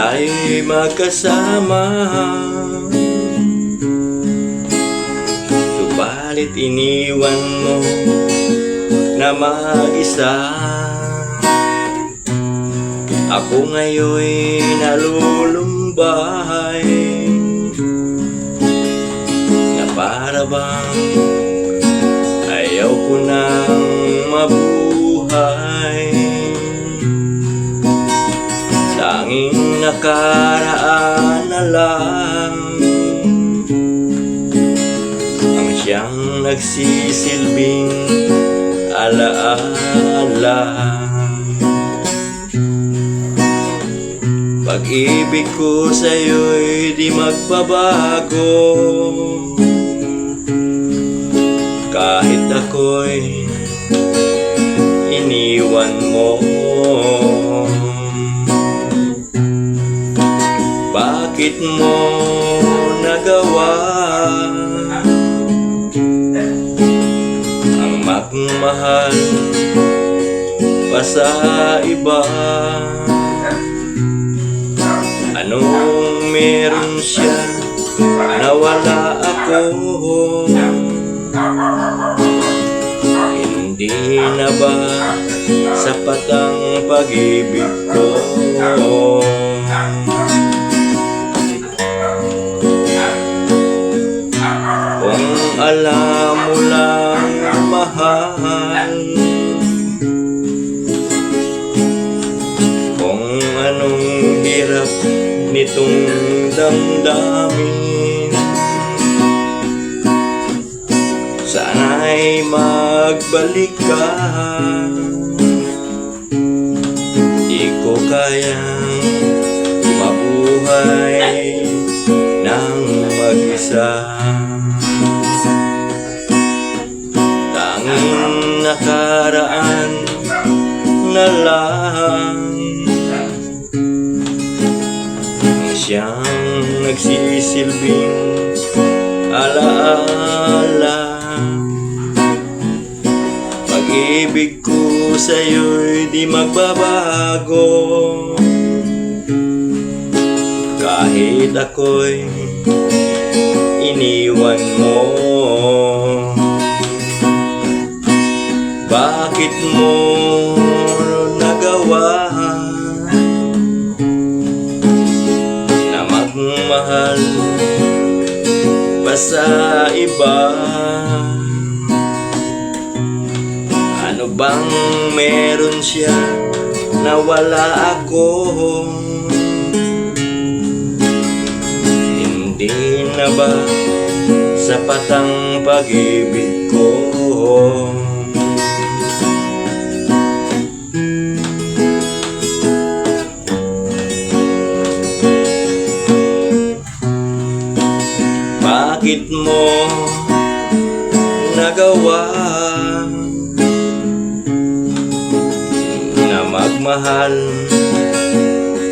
Tayo'y magkasama. Subalit iniwan mo Na mag-isa. Ako ngayon'y nalulumbay Na para bang Ayaw ko nang mabuhay. Tanging nakaraan na lang Ang siyang nagsisilbing alaala. Pag-ibig ko sa'yo'y di magbabago. Kahit ako'y iniwan mo. Bakit mo nagawa Magmahal pa sa iba. Anong meron siya na wala ako? Hindi na ba sapat ang pag-ibig ko? Mahal. Kung anong hirap nitong damdamin Sana'y magbalik ka Di ko kayang mabuhay ng mag-isa nakaraan na lang. Ang siyang nagsisilbing alaala. Pag-ibig ko sa'yo'y di magbabago. Kahit ako'y iniwan mo Bakit mo nagawa Na magmahal pa sa iba? Ano bang meron siya na wala ako? Hindi na ba sapat ang pag-ibig ko Bakit mo nagawa na magmahal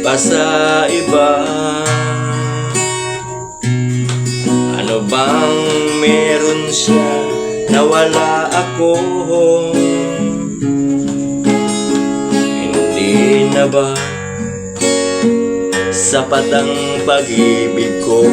pa sa iba? Ano bang meron siya na wala ako? Hindi na ba sapat ang pag-ibig ko?